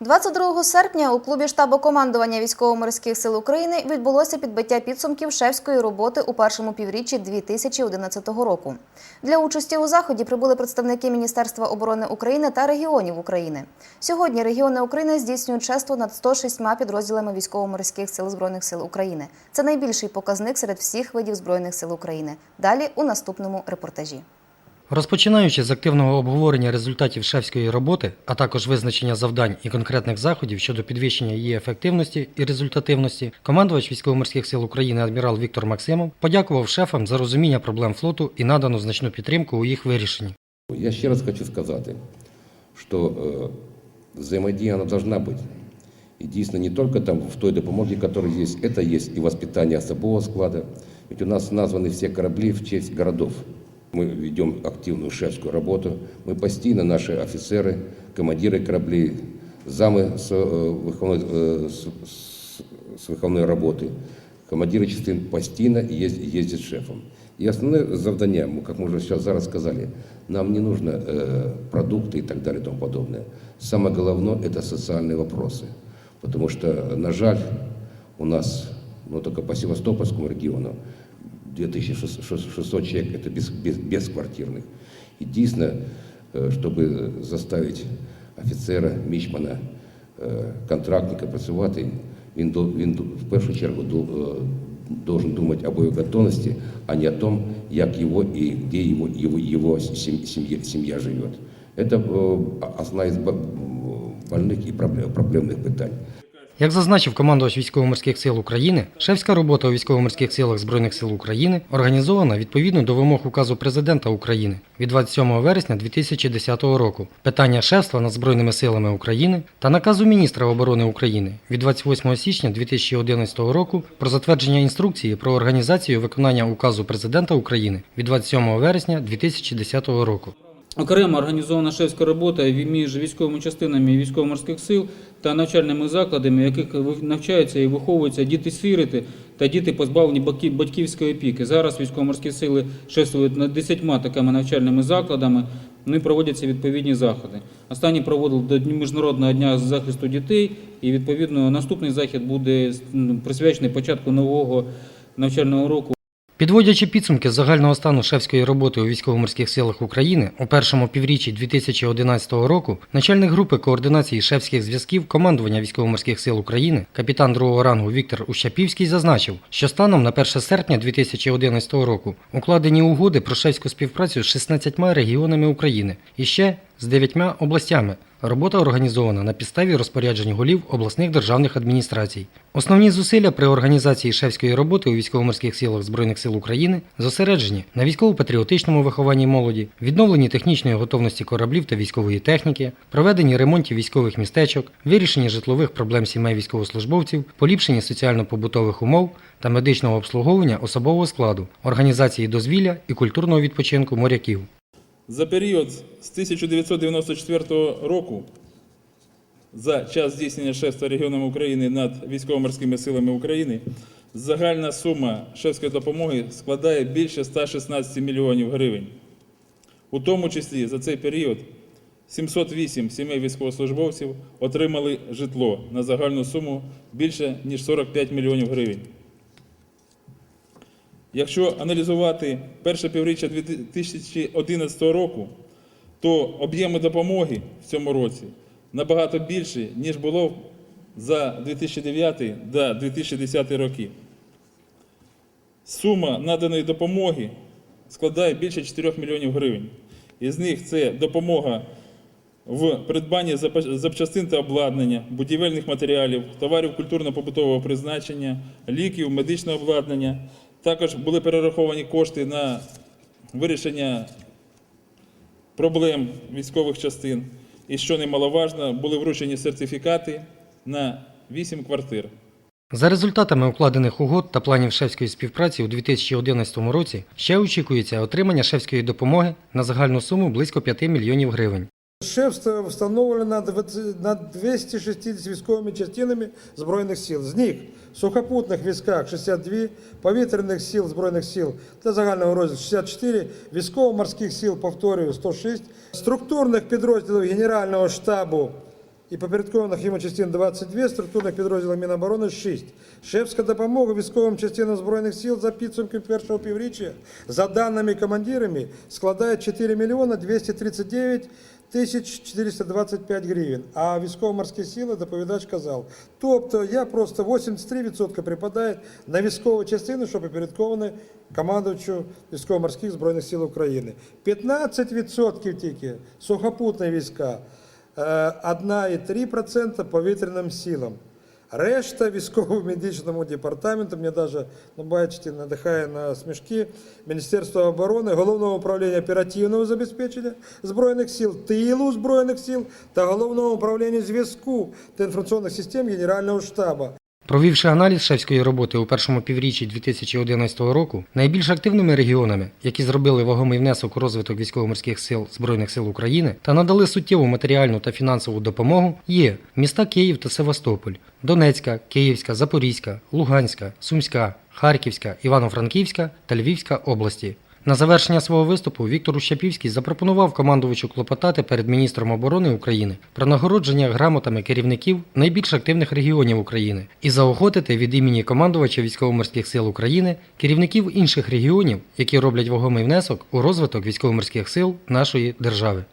22 серпня у клубі штабу командування військово-морських сил України відбулося підбиття підсумків шефської роботи у першому півріччі 2011 року. Для участі у заході прибули представники Міністерства оборони України та регіонів України. Сьогодні регіони України здійснюють шество над 106 підрозділами військово-морських сил збройних сил України. Це найбільший показник серед всіх видів збройних сил України. Далі у наступному репортажі. Розпочинаючи з активного обговорення результатів шефської роботи, а також визначення завдань і конкретних заходів щодо підвищення її ефективності і результативності, командувач військово-морських сил України адмірал Віктор Максимов подякував шефам за розуміння проблем флоту і надану значну підтримку у їх вирішенні. Я ще раз хочу сказати, що е, взаимодія вона бути. І дійсно не тільки там в той допомогі, яка є, це є і воспитання особового складу. Ведь у нас названі всі кораблі в честь городов. Мы ведем активную шефскую работу. Мы постійно, наши офицеры, командиры кораблей, замы с, э, виховної, э, с, с- с виховної роботи, командири частин постійно їздять, їздять з шефом. І основне завдання, ми, як ми вже зараз- зараз сказали, нам не нужно э, продукты и так далее и тому подобное. Самое главное – это социальные вопросы. Потому что, на жаль, у нас, ну, только по Севастопольскому региону 2600 человек – это без, без, бесквартирных. И дійсно, е, щоб заставити офіцера, мічмана, е, контрактника працювати, він, до- він до- в першу чергу до- е, должен думати об його готовності, а не о том, як його і де його, його, його сім- сім'я, сім'я живе. Це е, одна із ба- больних і проблем- проблемних питань. Як зазначив командувач військово-морських сил України, шефська робота у військово-морських силах Збройних сил України організована відповідно до вимог указу президента України від 27 вересня 2010 року, питання шефства над Збройними силами України та наказу міністра оборони України від 28 січня 2011 року про затвердження інструкції про організацію виконання указу президента України від 27 вересня 2010 року. Окремо організована шефська робота між військовими частинами військово-морських сил та навчальними закладами, в яких навчаються і виховуються діти-сироти та діти позбавлені батьківської опіки. Зараз військово-морські сили шефствують над 10 такими навчальними закладами. Ну і проводяться відповідні заходи. Останній проводив до Дня- міжнародного дня захисту дітей, і відповідно наступний захід буде присвячений початку нового навчального року. Підводячи підсумки загального стану шефської роботи у військово-морських силах України у першому півріччі 2011 року, начальник групи координації шефських зв'язків командування військово-морських сил України, капітан другого рангу Віктор Ущапівський зазначив, що станом на 1 серпня 2011 року укладені угоди про шефську співпрацю з 16 регіонами України і ще з 9 областями. Робота організована на підставі розпоряджень голів обласних державних адміністрацій. Основні зусилля при організації шефської роботи у військово-морських силах Збройних сил України зосереджені на військово-патріотичному вихованні молоді, відновленні технічної готовності кораблів та військової техніки, проведенні ремонтів військових містечок, вирішенні житлових проблем сімей військовослужбовців, поліпшенні соціально-побутових умов та медичного обслуговування особового складу, організації дозвілля і культурного відпочинку моряків. За період з 1994 року, за час здійснення шефства регіонами України над військово-морськими силами України, загальна сума шефської допомоги складає більше 116 мільйонів гривень. У тому числі за цей період 708 сімей військовослужбовців отримали житло на загальну суму більше ніж 45 мільйонів гривень. Якщо аналізувати перше півріччя 2011 року, то об'єми допомоги в цьому році набагато більші, ніж було за 2009 та 2010 роки. Сума наданої допомоги складає більше 4 мільйонів гривень. Із них це допомога в придбанні запчастин та обладнання, будівельних матеріалів, товарів культурно-побутового призначення, ліків, медичного обладнання. Також були перераховані кошти на вирішення проблем військових частин. І що немаловажно, були вручені сертифікати на 8 квартир. За результатами укладених угод та планів шефської співпраці у 2011 році ще очікується отримання шефської допомоги на загальну суму близько 5 мільйонів гривень. Шефство встановлено 20 над 260 військовими частинами Збройних сил. З них в сухопутних військах 62, повітряних сил Збройних сил та загального розвитку 64, військово-морських сил, повторюю, 106, структурних підрозділів Генерального штабу і попередкованих йому частин 22, структурних підрозділів Міноборони 6. Шефська допомога військовим частинам Збройних сил за підсумками першого півріччя, за даними командирами, складає 4 мільйона 239 тисяч 425 гривень. А військово-морські сили, доповідач казав, тобто я просто 83% припадає на військову частину, що підпорядковані командувачу військово-морських збройних сил України. 15% тільки сухопутні війська, е, 1,3% повітряним силам. Решта військово-медичному департаменту, мені навіть, ну, бачите, надихає на смішки, Міністерство оборони, Головного управління оперативного забезпечення Збройних сил, тилу Збройних сил та Головного управління зв'язку та інформаційних систем Генерального штабу. Провівши аналіз шефської роботи у першому півріччі 2011 року, найбільш активними регіонами, які зробили вагомий внесок у розвиток військово-морських сил Збройних сил України та надали суттєву матеріальну та фінансову допомогу, є міста Київ та Севастополь, Донецька, Київська, Запорізька, Луганська, Сумська, Харківська, Івано-Франківська та Львівська області. На завершення свого виступу Віктор Ущапівський запропонував командувачу клопотати перед міністром оборони України про нагородження грамотами керівників найбільш активних регіонів України і заохотити від імені командувача військово-морських сил України керівників інших регіонів, які роблять вагомий внесок у розвиток військово-морських сил нашої держави.